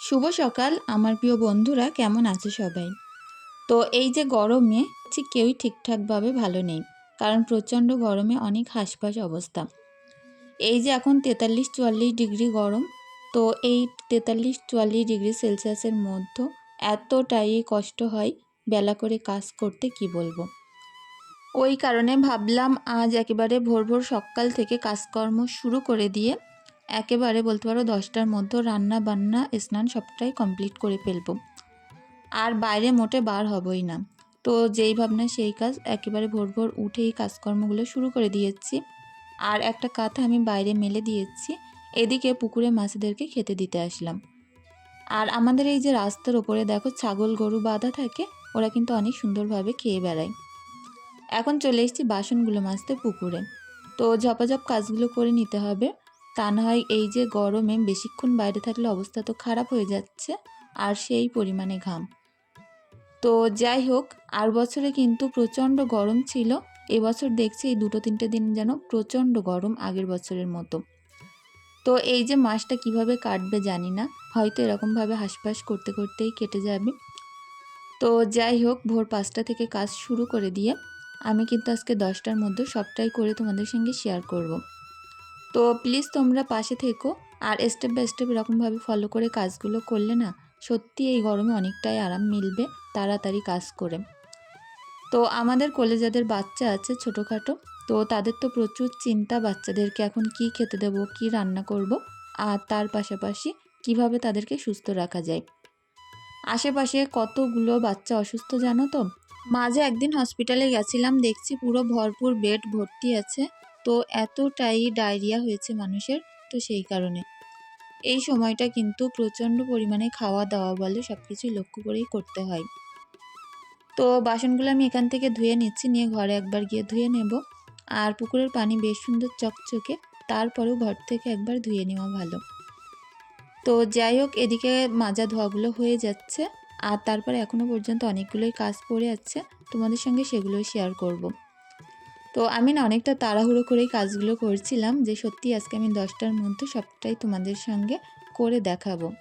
শুভ সকাল, আমার প্রিয় বন্ধুরা, কেমন আছে সবাই? তো এই যে গরমে হচ্ছে কেউই ঠিকঠাকভাবে ভালো নেই, কারণ প্রচণ্ড গরমে অনেক হাঁসফাঁস অবস্থা। এই যে এখন তেতাল্লিশ চুয়াল্লিশ ডিগ্রি গরম, তো এই তেতাল্লিশ চুয়াল্লিশ ডিগ্রি সেলসিয়াসের মধ্যে এতটাই কষ্ট হয়, বেলা করে কাজ করতে কি বলব? ওই কারণে ভাবলাম, আজ একেবারে ভোর ভোর সকাল থেকে কাজকর্ম শুরু করে দিয়ে একেবারে বলতে পারো দশটার মধ্যে রান্না, বান্না, স্নান সবটাই কমপ্লিট করে ফেলব। আর বাইরে মোটে বার হবই না। তো যেই ভাবনা, সেই কাজ একেবারে ভোর ভোর উঠেই কাজকর্মগুলো শুরু করে দিয়েছি। আর একটা কাঁথা আমি বাইরে মেলে দিয়েছি। এদিকে পুকুরে মাছেদেরকে খেতে দিতে আসলাম। আর আমাদের এই যে রাস্তার ওপরে দেখো ছাগল, গরু বাঁধা থাকে, ওরা কিন্তু অনেক সুন্দরভাবে খেয়ে বেড়ায়। এখন চলে এসেছি বাসনগুলো মাজতে পুকুরে। তো ঝপাঝপ কাজগুলো করে নিতে হবে। তা না হয় এই যে গরমে বেশিক্ষণ বাইরে থাকলে অবস্থা তো খারাপ হয়ে যাচ্ছে, আর সেই পরিমাণে ঘাম। তো যাই হোক, আর বছরে কিন্তু প্রচণ্ড গরম ছিল এবছর দেখছি এই দুটো তিনটে দিন যেন প্রচণ্ড গরম আগের বছরের মতো। তো এই যে মাসটা কীভাবে কাটবে জানি না, হয়তো এরকমভাবে হাঁসফাঁস করতে করতেই কেটে যাবে। তো যাই হোক, ভোর পাঁচটা থেকে কাজ শুরু করে দিয়ে আমি কিন্তু আজকে দশটার মধ্যে সবটাই করে তোমাদের সঙ্গে শেয়ার করব। তো প্লিজ তোমরা পাশে থেকো আর স্টেপ বাই স্টেপ এরকমভাবে ফলো করে কাজগুলো করলে না, সত্যি এই গরমে অনেকটাই আরাম মিলবে, তাড়াতাড়ি কাজ করে। তো আমাদের কলেজাদের বাচ্চা আছে ছোটোখাটো, তো তাদের তো প্রচুর চিন্তা বাচ্চাদেরকে এখন কি খেতে দেব, কি রান্না করব, আর তার পাশাপাশি কীভাবে তাদেরকে সুস্থ রাখা যায়। আশেপাশে কতগুলো বাচ্চা অসুস্থ জানো তো? মাঝে একদিন হসপিটালে গেছিলাম, দেখছি পুরো ভরপুর বেড ভর্তি আছে। তো এতটাই ডায়রিয়া হয়েছে মানুষের, তো সেই কারণে। এই সময়টা কিন্তু প্রচণ্ড পরিমাণে খাওয়া দাওয়া বলে সব কিছুই লক্ষ্য করেই করতে হয়। তো বাসনগুলো আমি এখান থেকে ধুয়ে নিচ্ছি, নিয়ে ঘরে একবার গিয়ে ধুয়ে নেব। আর পুকুরের পানি বেশ সুন্দর চকচকে, তারপরেও ঘর থেকে একবার ধুয়ে নেওয়া ভালো। তো যাই হোক, এদিকে মাজা ধোয়াগুলো হয়ে যাচ্ছে, আর তারপরে এখনও পর্যন্ত অনেকগুলোই কাজ পড়ে আছে, তোমাদের সঙ্গে সেগুলোই শেয়ার করব। তো আমি না অনেকটা তাড়াহুড়ো করেই কাজগুলো করছিলাম যে সত্যি আজকে আমি দশটার মধ্যে সবটাই তোমাদের সঙ্গে করে দেখাবো।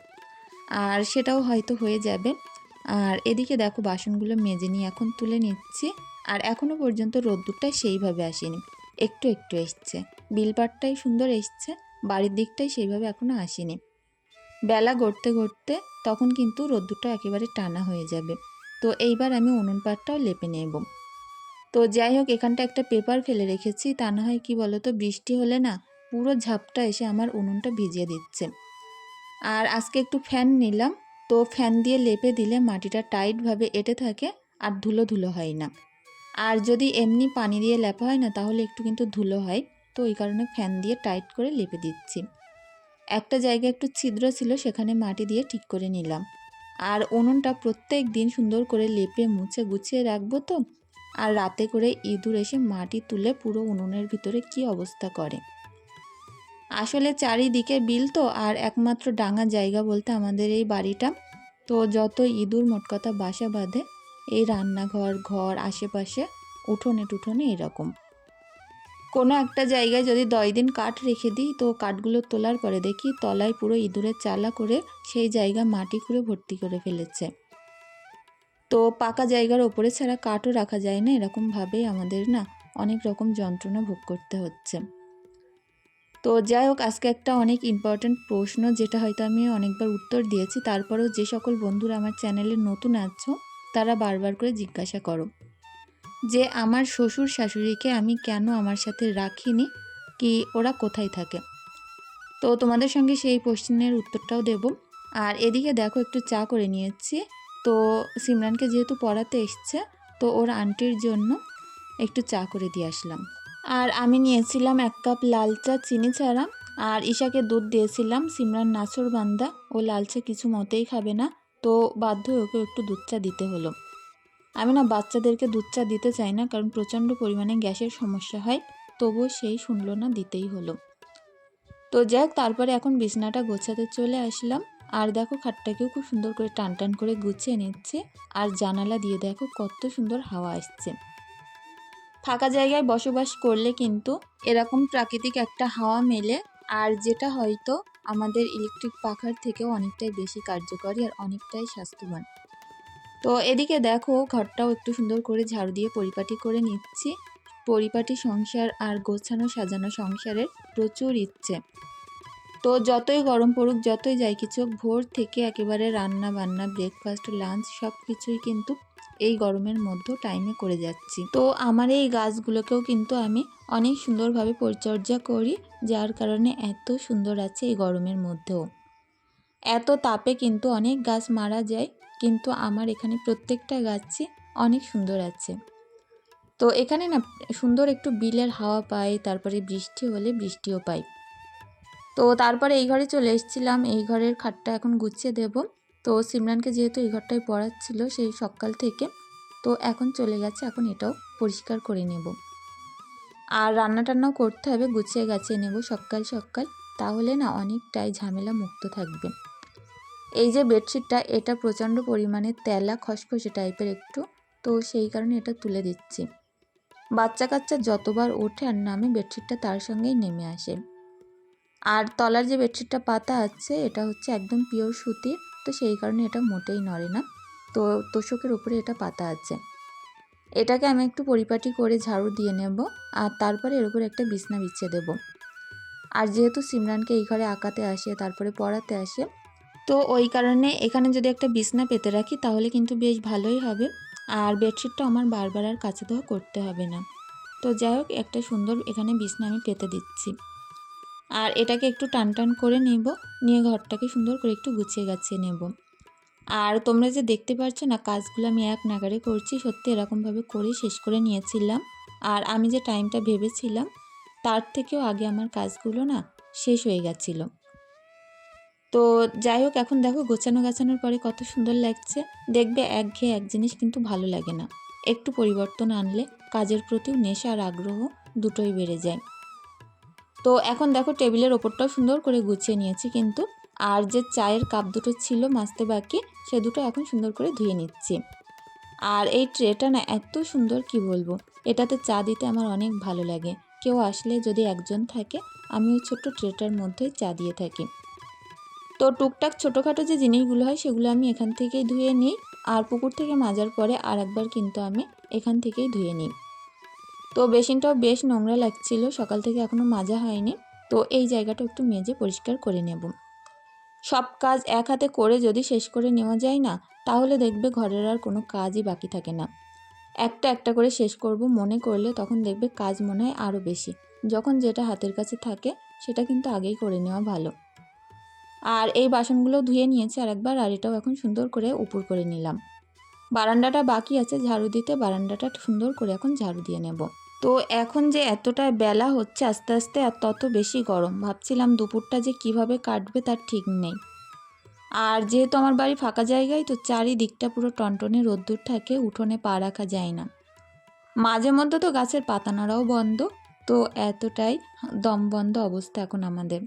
আর সেটাও হয়তো হয়ে যাবে। আর এদিকে দেখো বাসনগুলো মেজে নিয়ে এখন তুলে নিচ্ছি। আর এখনও পর্যন্ত রোদ্দুরটাই সেইভাবে আসেনি। একটু একটু এসছে। বিলপাটটাই সুন্দর এসছে। বাড়ির দিকটাই সেইভাবে এখনও আসেনি। বেলা গড়তে গড়তে তখন কিন্তু রোদ্দুরটা একেবারে টানা হয়ে যাবে। তো এইবার আমি উনুন পাটটাও লেপে নেব। তো যাই হোক, এখানটা একটা পেপার ফেলে রেখেছি। তা না হয় কি বলো তো বৃষ্টি হলে না পুরো ঝাপটা এসে আমার উনুনটা ভিজিয়ে দিচ্ছে। আর আজকে একটু ফ্যান নিলাম। তো ফ্যান দিয়ে লেপে দিলে মাটিটা টাইটভাবে এঁটে থাকে আর ধুলো ধুলো হয় না। আর যদি এমনি পানি দিয়ে লেপা হয় না, তাহলে একটু কিন্তু ধুলো হয়। তো ওই কারণে ফ্যান দিয়ে টাইট করে লেপে দিচ্ছি। একটা জায়গায় একটু ছিদ্র ছিল, সেখানে মাটি দিয়ে ঠিক করে নিলাম। আর উনুনটা প্রত্যেক দিন সুন্দর করে লেপে, মুছে, গুছিয়ে রাখব তো আর রাতে করে ইঁদুর এসে মাটি তুলে পুরো উনুনের ভিতরে কি অবস্থা করে? আসলে চারিদিকে বিল তো, আর একমাত্র ডাঙা জায়গা বলতে আমাদের এই বাড়িটা। তো যত ইঁদুর মোটকথা বাসা বাঁধে, এই রান্নাঘর, ঘর, আশেপাশে উঠোনে টুঠোনে এরকম। কোনো একটা জায়গায় যদি দশ দিন কাঠ রেখে দিই, তো কাঠগুলো তোলার পরে দেখি তলায় পুরো ইঁদুরের চালা করে সেই জায়গা মাটি খুঁড়ে ভর্তি করে ফেলেছে। তো পাকা জায়গার ওপরে ছাড়া কাঠও রাখা যায় না, এরকমভাবেই আমাদের না অনেক রকম যন্ত্রণা ভোগ করতে হচ্ছে। তো যাই হোক, আজকে একটা অনেক ইম্পর্ট্যান্ট প্রশ্ন, যেটা হয়তো আমি অনেকবার উত্তর দিয়েছি। তারপরেও যে সকল বন্ধুরা আমার চ্যানেলে নতুন আছো, তারা বারবার করে জিজ্ঞাসা করো যে, আমার শ্বশুর শাশুড়িকে আমি কেন আমার সাথে রাখিনি? কি ওরা কোথায় থাকে? তো তোমাদের সঙ্গে সেই প্রশ্নের উত্তরটাও দেব। আর এদিকে দেখো, একটু চা করে নিয়েছি। তো সিমরানকে যেহেতু পড়াতে এসছে, তো ওর আন্টির জন্য একটু চা করে দিয়ে আসলাম। আর আমি নিয়েছিলাম এক কাপ লাল চা, চিনি ছাড়া। আর ঈশাকে দুধ দিয়েছিলাম, সিমরান নাচর বান্দা, ও লাল চা কিছু মতেই খাবে না। তো বাধ্য হয়ে ওকে একটু দুধ চা দিতে হলো। আমি না বাচ্চাদেরকে দুধ চা দিতে চাই না, কারণ প্রচণ্ড পরিমাণে গ্যাসের সমস্যা হয়, তবুও সেই শুনলো না, দিতেই হলো। তো যাক, তারপরে এখন বিছনাটা গোছাতে চলে আসলাম। আর দেখো খাটটাকেও খুব সুন্দর করে টান টান করে গুছিয়ে নিচ্ছে। আর জানালা দিয়ে দেখো কত সুন্দর হাওয়া আসছে। ফাঁকা জায়গায় বসবাস করলে কিন্তু এরকম প্রাকৃতিক একটা হাওয়া মেলে, আর যেটা হয়তো আমাদের ইলেকট্রিক পাখার থেকেও অনেকটাই বেশি কার্যকরী আর অনেকটাই স্বাস্থ্যবান। তো এদিকে দেখো ঘরটাও একটু সুন্দর করে ঝাড়ু দিয়ে পরিপাটি করে নিচ্ছি। পরিপাটি সংসার আর গোছানো সাজানো সংসারের প্রচুর ইচ্ছে। তো যতই গরম পড়ুক, যতই যাই কিছু ভোর থেকে একেবারে রান্না বান্না ব্রেকফাস্ট লাঞ্চ সব কিছুই কিন্তু এই গরমের মধ্যে টাইমে করে যাচ্ছি। তো আমার এই গাছগুলোকেও কিন্তু আমি অনেক সুন্দরভাবে পরিচর্যা করি, যার কারণে এত সুন্দর আছে এই গরমের মধ্যেও। এত তাপে কিন্তু অনেক গাছ মারা যায়, কিন্তু আমার এখানে প্রত্যেকটা গাছই অনেক সুন্দর আছে। তো এখানে না, সুন্দর একটু বিলের হাওয়া পাই, তারপরে বৃষ্টি হলে বৃষ্টিও পাই। তো তারপরে এই ঘরে চলে এসেছিলাম। এই ঘরের খাটটা এখন গুছিয়ে দেব। তো সিমরানকে যেহেতু এই ঘরটাই পড়াচ্ছিল সেই সকাল থেকে, তো এখন চলে গেছে। এখন এটাও পরিষ্কার করে নেব। আর রান্না টান্নাও করতে হবে, গুছিয়ে গাছিয়ে নেব সকাল সকাল। তাহলে না অনেকটাই ঝামেলা মুক্ত থাকবে। এই যে বেডশিটটা, এটা প্রচণ্ড পরিমাণে তেলা, খসখসে টাইপের একটু। তো সেই কারণে এটা তুলে দিচ্ছি। বাচ্চা কাচ্চা যতবার ওঠে আর নামে, বেডশিটটা তার সঙ্গেই নেমে আসে। আর তলার যে বেডশিটটা পাতা আছে, এটা হচ্ছে একদম পিওর সুতির তো সেই কারণে এটা মোটেই নড়ে না। তো তোষকের উপরে এটা পাতা আছে। এটাকে আমি একটু পরিপাটি করে ঝাড়ু দিয়ে নেব, আর তারপরে এর উপরে একটা বিছনা বিছিয়ে দেব। আর যেহেতু সিমরানকে এই ঘরে আঁকাতে আসে, তারপরে পড়াতে আসে, তো ওই কারণে এখানে যদি একটা বিছনা পেতে রাখি, তাহলে কিন্তু বেশ ভালোই হবে। আর বেডশিটটা আমার বারবার আর কাছে দেওয়া করতে হবে না। তো যাই হোক, একটা সুন্দর এখানে বিছনা আমি পেতে দিচ্ছি। আর এটাকে একটু টান টান করে নেব। নিয়ে ঘরটাকে সুন্দর করে একটু গুছিয়ে গাছিয়ে নেব। আর তোমরা যে দেখতে পাচ্ছ না, কাজগুলো আমি এক নাগারে করছি। সত্যি এরকমভাবে করে শেষ করে নিয়েছিলাম। আর আমি যে টাইমটা ভেবেছিলাম, তার থেকেও আগে আমার কাজগুলো না শেষ হয়ে গেছিল। তো যাই হোক, এখন দেখো গোছানো গাছানোর পরে কত সুন্দর লাগছে। দেখবে একঘেয়ে এক জিনিস কিন্তু ভালো লাগে না। একটু পরিবর্তন আনলে কাজের প্রতিও নেশা আর আগ্রহ দুটোই বেড়ে যায়। তো এখন দেখো টেবিলের ওপরটাও সুন্দর করে গুছিয়ে নিয়েছি কিন্তু আর যে চায়ের কাপ দুটো ছিল মাছতে বাকি, সে দুটো এখন সুন্দর করে ধুয়ে নিচ্ছি। আর এই ট্রেটা না এত সুন্দর কি বলব? এটাতে চা দিতে আমার অনেক ভালো লাগে। কেউ আসলে যদি একজন থাকে, আমি ওই ছোট্ট ট্রেটার মধ্যেই চা দিয়ে থাকি। তো টুকটাক ছোটোখাটো যে জিনিসগুলো হয়, সেগুলো আমি এখান থেকেই ধুয়ে নিই। আর পুকুর থেকে মাজার পরে আর একবার কিন্তু আমি এখান থেকেই ধুয়ে নিই। তো বেসিনটাও বেশ নোংরা লাগছিল, সকাল থেকে এখনও মাজা হয়নি। তো এই জায়গাটা একটু মেজে পরিষ্কার করে নেব। সব কাজ এক হাতে করে যদি শেষ করে নেওয়া যায় না, তাহলে দেখবে ঘরের আর কোনো কাজই বাকি থাকে না। একটা একটা করে শেষ করব মনে করলে তখন দেখবে কাজ মনে হয় আরও বেশি। যখন যেটা হাতের কাছে থাকে, সেটা কিন্তু আগেই করে নেওয়া ভালো। আর এই বাসনগুলো ধুয়ে নিয়েছি আর একবার আর এটাও এখন সুন্দর করে উপর করে নিলাম। বারান্দাটা বাকি আছে, ঝাড়ু দিতে। বারান্দাটা সুন্দর করে এখন ঝাড়ু দিয়ে নেব। তো এখন যে এতটা বেলা হচ্ছে আস্তে আস্তে আর তত বেশি গরম, ভাবছিলাম দুপুরটা যে কীভাবে কাটবে তার ঠিক নেই। আর যেহেতু আমার বাড়ি ফাঁকা জায়গায়, তো চারিদিকটা পুরো টনটনে রোদ্দুর থাকে, উঠোনে পা রাখা যায় না। মাঝে মধ্যে তো গাছের পাতা নাড়াও বন্ধ, তো এতটাই দম বন্ধ অবস্থা এখন আমাদের।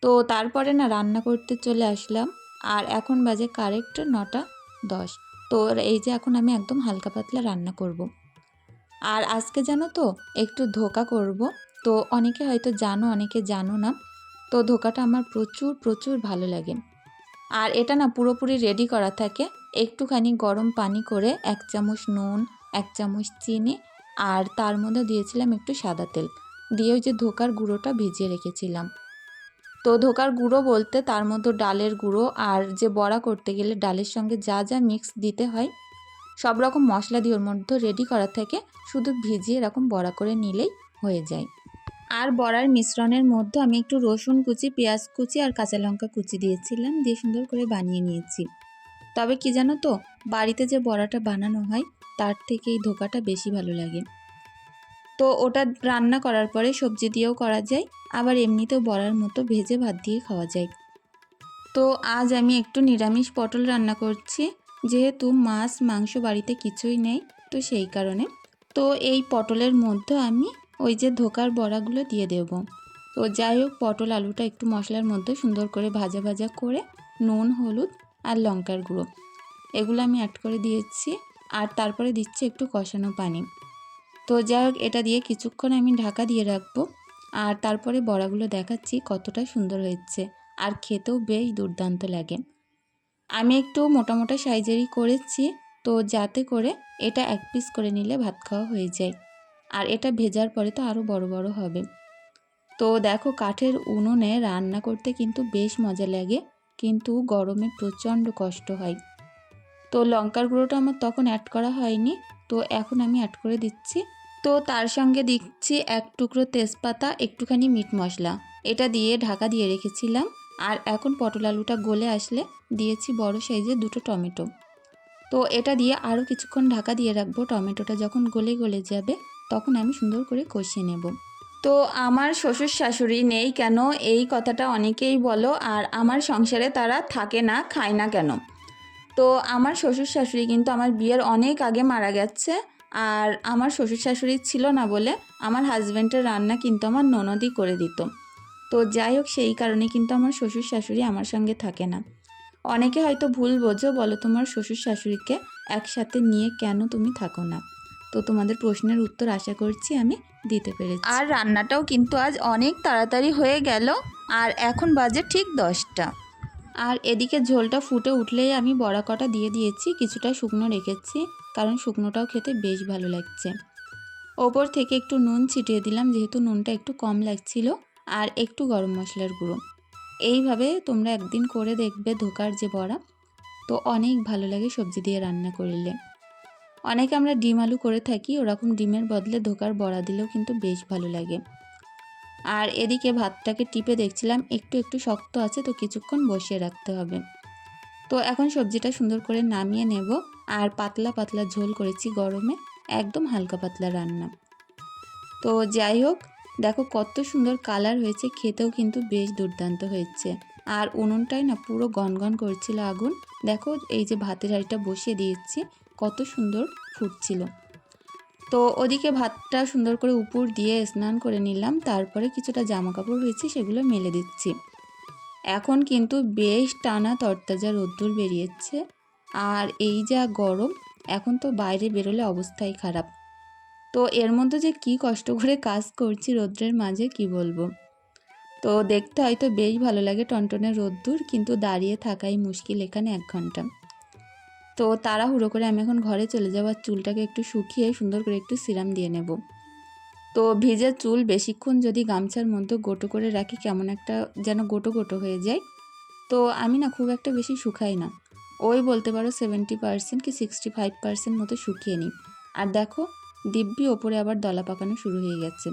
তো তারপরে না রান্না করতে চলে আসলাম, আর এখন বাজে কারেক্ট নটা দশ। তো এই যে এখন আমি একদম হালকা পাতলা রান্না করব। আর আজকে জানো তো, একটু ধোকা করব। তো অনেকে হয়তো জানো, অনেকে জানো না। তো ধোকাটা আমার প্রচুর প্রচুর ভালো লাগে। আর এটা না পুরোপুরি রেডি করা থাকে। একটুখানি গরম পানি করে এক চামচ নুন, এক চামচ চিনি আর তার মধ্যে দিয়েছিলাম একটু সাদা তেল। দিয়ে ওই যে ধোকার গুঁড়োটা ভিজিয়ে রেখেছিলাম। তো ধোকার গুঁড়ো বলতে তার মধ্যে ডালের গুঁড়ো আর যে বড়া করতে গেলে ডালের সঙ্গে যা যা মিক্স দিতে হয়, সব রকম মশলা দিয়ে ওর মধ্যে রেডি করা থেকে শুধু ভিজিয়ে এরকম বড়া করে নিলেই হয়ে যায়। আর বড়ার মিশ্রণের মধ্যে আমি একটু রসুন কুচি, পেঁয়াজ কুচি আর কাঁচা লঙ্কা কুচি দিয়েছিলাম, দিয়ে সুন্দর করে বানিয়ে নিয়েছি। তবে কি জানো তো, বাড়িতে যে বড়াটা বানানো হয়, তার থেকে এই ধোকাটা বেশি ভালো লাগে। তো ওটা রান্না করার পরে সবজি দিয়েও করা যায়, আবার এমনিতেও বড়ার মতো ভেজে ভাত দিয়ে খাওয়া যায়। তো আজ আমি একটু নিরামিষ পটল রান্না করছি, যেহেতু মাছ, মাংস বাড়িতে কিছুই নেই, তো সেই কারণে। তো এই পটলের মধ্যে আমি ওই যে ধোকার বড়াগুলো দিয়ে দেব। তো যাই হোক, পটল আলুটা একটু মশলার মধ্যে সুন্দর করে ভাজা ভাজা করে নুন, হলুদ আর লঙ্কার গুঁড়ো। এগুলো আমি অ্যাড করে দিয়েছি, আর তারপরে দিচ্ছি একটু কষানো পানি। তো যাই হোক, এটা দিয়ে কিছুক্ষণ আমি ঢাকা দিয়ে রাখব। আর তারপরে বড়াগুলো দেখাচ্ছি কতটা সুন্দর হয়েছে। আর খেতেও বেশ দুর্দান্ত লাগে। আমি একটু মোটা মোটা সাইজেরই করেছি, তো যাতে করে এটা এক পিস করে নিলে ভাত খাওয়া হয়ে যায়। আর এটা ভেজার পরে তো আরও বড় বড় হবে। তো দেখো, কাঠের উনুনে রান্না করতে কিন্তু বেশ মজা লাগে, কিন্তু গরমে প্রচণ্ড কষ্ট হয়। তো লঙ্কার গুঁড়োটা আমার তখন অ্যাড করা হয়নি, তো এখন আমি অ্যাড করে দিচ্ছি। তো তার সঙ্গে দিচ্ছি এক টুকরো তেজপাতা, একটুখানি মিট মশলা। এটা দিয়ে ঢাকা দিয়ে রেখেছিলাম। আর এখন পটল আলুটা গলে আসলে দিয়েছি বড় সাইজে দুটো টমেটো। তো এটা দিয়ে আরও কিছুক্ষণ ঢাকা দিয়ে রাখব। টমেটোটা যখন গলে গলে যাবে, তখন আমি সুন্দর করে কষিয়ে নেব। তো আমার শ্বশুর শাশুড়ি নেই কেন? এই কথাটা অনেকেই বলো। আর আমার সংসারে তারা থাকে না, খায় না কেন? তো আমার শ্বশুর শাশুড়ি কিন্তু আমার বিয়ের অনেক আগে মারা গেছে। আর আমার শ্বশুর শাশুড়ি ছিল না বলে আমার হাজব্যান্ডের রান্না কিন্তু আমার ননদই করে দিত। তো যাই হোক, সেই কারণে কিন্তু আমার শ্বশুর শাশুড়ি আমার সঙ্গে থাকে না। অনেকে হয়তো ভুল বোঝো, বলো তোমার শ্বশুর শাশুড়িকে একসাথে নিয়ে কেন তুমি থাকো না? তো তোমাদের প্রশ্নের উত্তর আশা করছি আমি দিতে পেরেছি। আর রান্নাটাও কিন্তু আজ অনেক তাড়াতাড়ি হয়ে গেল, আর এখন বাজে ঠিক দশটা। আর এদিকে ঝোলটা ফুটে উঠলেই আমি বড়া কটা দিয়ে দিয়েছি, কিছুটা শুকনো রেখেছি, কারণ শুকনোটাও খেতে বেশ ভালো লাগছে। ওপর থেকে একটু নুন ছিটিয়ে দিলাম, যেহেতু নুনটা একটু কম লাগছিল, আর একটু গরম মশলার গুঁড়ো। এইভাবে তোমরা একদিন করে দেখবে ধোকার যে বড়া। তো অনেক ভালো লাগে সবজি দিয়ে রান্না করলে। অনেকে আমরা ডিম আলু করে থাকি, ওরকম ডিমের বদলে ধোকার বড়া দিলেও কিন্তু বেশ ভালো লাগে। আর এদিকে ভাতটাকে টিপে দেখছিলাম, একটু একটু শক্ত আছে তো কিছুক্ষণ বসিয়ে রাখতে হবে। তো এখন সবজিটা সুন্দর করে নামিয়ে নেব আর পাতলা পাতলা ঝোল করেছি গরমে, একদম হালকা পাতলা রান্না। তো যাই হোক, দেখো কত সুন্দর কালার হয়েছে, খেতেও কিন্তু বেশ দুর্দান্ত হয়েছে। আর উনুনটাই না পুরো গনগন করছিল আগুন। দেখো এই যে ভাতের হাঁড়িটা বসিয়ে দিয়েছি, কত সুন্দর ফুটছিল। তো ওদিকে ভাতটা সুন্দর করে উপর দিয়ে স্নান করে নিলাম, তারপরে কিছুটা জামা কাপড় রয়েছে সেগুলো মেলে দিচ্ছি। এখন কিন্তু বেশ টানা তরতাজা রোদ্দুর বেরিয়েছে, আর এই যা গরম, এখন তো বাইরে বেরোলে অবস্থাই খারাপ। তো এর মধ্যে যে কি কষ্ট করে কাজ করছি রৌদ্রের মাঝে কি বলব? তো দেখতে হয়তো বেশ ভালো লাগে টনটনের রোদ্দুর, কিন্তু দাঁড়িয়ে থাকাই মুশকিল এখানে এক ঘণ্টা। তো তাড়াহুড়ো করে আমি এখন ঘরে চলে যাওয়ার চুলটাকে একটু শুকিয়ে সুন্দর করে একটু সিরাম দিয়ে নেব। তো ভিজে চুল বেশিক্ষণ যদি গামছার মধ্যে গোটো করে রাখি, কেমন একটা যেন গোটো গোটো হয়ে যায়। তো আমি না খুব একটা বেশি শুকাই না। ওই বলতে পারো সেভেন্টি পার্সেন্ট কি সিক্সটি ফাইভ পার্সেন্ট মতো শুকিয়ে নিই। আর দেখো, দিব্যি ওপরে আবার দলা পাকানো শুরু হয়ে গেছে।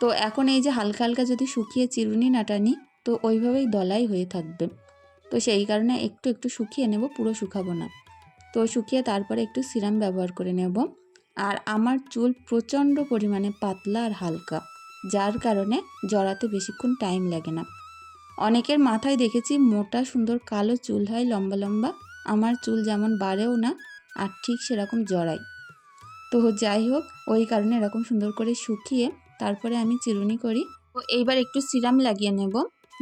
তো এখন এই যে হালকা হালকা যদি শুকিয়ে চিরুনি না টানি, তো ওইভাবেই দলাই হয়ে থাকবে। তো সেই কারণে একটু একটু শুকিয়ে নেব, পুরো শুকাবো না। তো শুকিয়ে তারপরে একটু সিরাম ব্যবহার করে নেব। আর আমার চুল প্রচণ্ড পরিমাণে পাতলা আর হালকা, যার কারণে জড়াতে বেশিক্ষণ টাইম লাগে না। অনেকের মাথায় দেখেছি মোটা, সুন্দর, কালো চুল হয়, লম্বা লম্বা। আমার চুল যেমন বাড়েও না, আর ঠিক সেরকম জড়াই তো যাই হোক, ওই কারণে এরকম সুন্দর করে শুকিয়ে তারপরে আমি চিরুনি করি। তো এইবার একটু সিরাম লাগিয়ে নেব।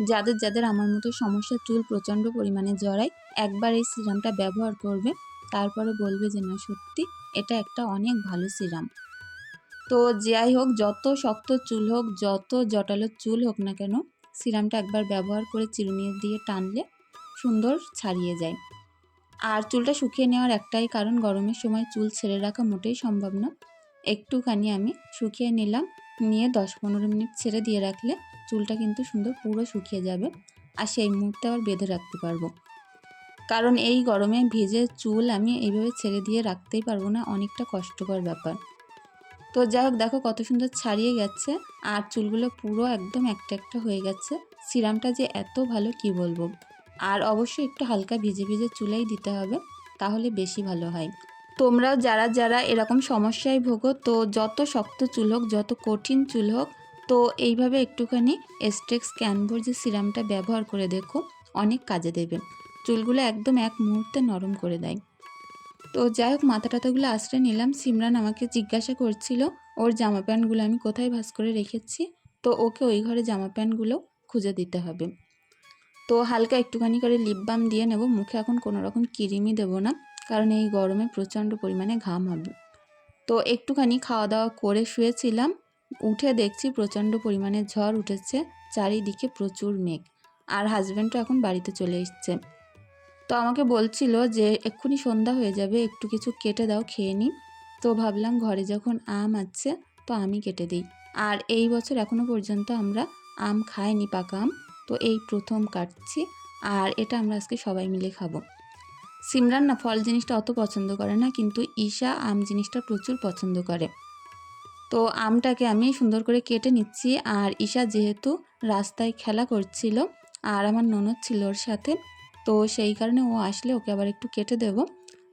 যাদের যাদের আমার মতো সমস্যা চুল প্রচণ্ড পরিমাণে জড়ায়, একবার এই সিরামটা ব্যবহার করবে, তারপরে বলবে যে, না, সত্যি, এটা একটা অনেক ভালো সিরাম। তো যাই হোক, যত শক্ত চুল হোক, যত জটালো চুল হোক না কেন, সিরামটা একবার ব্যবহার করে চিরুনি দিয়ে টানলে সুন্দর ছাড়িয়ে যায়। আর চুলটা শুকিয়ে নেওয়ার একটাই কারণ, গরমের সময় চুল ছেড়ে রাখা মোটেই সম্ভব না। একটুখানি আমি শুকিয়ে নিলাম, নিয়ে দশ পনেরো মিনিট ছেড়ে দিয়ে রাখলে চুলটা কিন্তু সুন্দর পুরো শুকিয়ে যাবে আর সেই মুহূর্তে আবার বেঁধে রাখতে পারব। কারণ এই গরমে ভিজে চুল আমি এইভাবে ছেড়ে দিয়ে রাখতেই পারব না, অনেকটা কষ্টকর ব্যাপার। তো যাই হোক, দেখো কত সুন্দর ছাড়িয়ে গেছে আর চুলগুলো পুরো একদম একটা একটা হয়ে গেছে। সিরামটা যে এত ভালো কি বলব? আর অবশ্যই একটু হালকা ভিজে ভিজে চুলেই দিতে হবে, তাহলে বেশি ভালো হয়। তোমরাও যারা যারা এরকম সমস্যায় ভোগো, তো যত শক্ত চুল হোক, যত কঠিন চুল হোক তো এইভাবে একটুখানি এস্টেক্স ক্যানভোর যে সিরামটা ব্যবহার করে দেখো, অনেক কাজে দেবে। চুলগুলো একদম এক মুহূর্তে নরম করে দেয়। তো যাই হোক, মাথা টাথাগুলো আশ্রয় নিলাম। সিমরান আমাকে জিজ্ঞাসা করছিল, ওর জামা প্যান্টগুলো আমি কোথায় ভাস করে রেখেছি? তো ওকে ওই ঘরে জামা প্যান্টগুলো খুঁজে দিতে হবে। তো হালকা একটুখানি করে লিপ বাম দিয়ে নেব। মুখে এখন কোনো রকম কিরিমই দেবো না, কারণ এই গরমে প্রচণ্ড পরিমাণে ঘাম হবে। তো একটুখানি খাওয়া দাওয়া করে শুয়েছিলাম। উঠে দেখছি প্রচণ্ড পরিমাণে ঝড় উঠেছে, চারিদিকে প্রচুর মেঘ। আর হাজব্যান্ডও এখন বাড়িতে চলে এসছে। তো আমাকে বলছিল যে, এক্ষুনি সন্ধ্যা হয়ে যাবে, একটু কিছু কেটে দাও, খেয়ে নিই। তো ভাবলাম ঘরে যখন আম আছে, তো আমি কেটে দিই। আর এই বছর এখনও পর্যন্ত আমরা আম খাইনি, পাকা আম। তো এই প্রথম কাটছি, আর এটা আমরা আজকে সবাই মিলে খাব। সিমরান না, ফল জিনিসটা অত পছন্দ করে না, কিন্তু ঈশা আম জিনিসটা প্রচুর পছন্দ করে। তো আমটাকে আমি সুন্দর করে কেটে নিচ্ছি। আর ঈশা যেহেতু রাস্তায় খেলা করছিল আর আমার ননদ ছিল ওর সাথে, তো সেই কারণে ও আসলে ওকে আবার একটু কেটে দেব।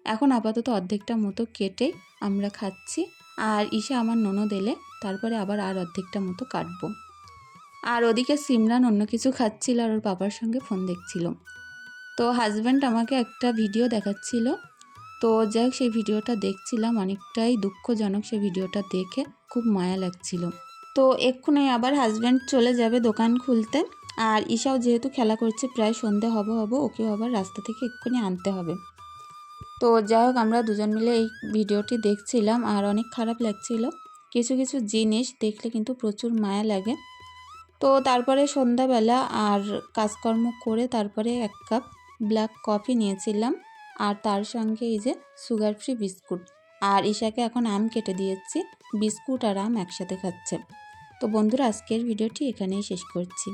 এখন আপাতত অর্ধেকটা মতো কেটে আমরা খাচ্ছি। আর ঈশা আমার ননদ এলে তারপরে আবার আর অর্ধেকটা মতো কাটবো। আর ওদিকে সিমরান অন্য কিছু খাচ্ছিল আর ওর বাবার সঙ্গে ফোন দেখছিল। তো হাজব্যান্ড আমাকে একটা ভিডিও দেখাচ্ছিল। তো যাই সেই ভিডিওটা দেখছিলাম, অনেকটাই দুঃখজনক সেই ভিডিওটা দেখে খুব মায়া লাগছিল। তো এক্ষুনি আবার হাজব্যান্ড চলে যাবে দোকান খুলতে। আর ঈশাও যেহেতু খেলা করছে, প্রায় সন্ধে হবে হবে, ওকেও আবার রাস্তা থেকে এক্ষুনি আনতে হবে। তো যাই হোক, আমরা দুজন মিলে এই ভিডিওটি দেখছিলাম আর অনেক খারাপ লাগছিল। কিছু কিছু জিনিস দেখলে কিন্তু প্রচুর মায়া লাগে। তো তারপরে সন্ধ্যাবেলা আর কাজকর্ম করে তারপরে এক কাপ ব্ল্যাক কফি নিয়েছিলাম। আর তার সঙ্গে এই যে সুগার ফ্রি বিস্কুট। আর ঈশাকে এখন আম কেটে দিয়েছি, বিস্কুট আর আম একসাথে খাচ্ছে। তো বন্ধুরা, আজকের ভিডিওটি এখানেই শেষ করছি।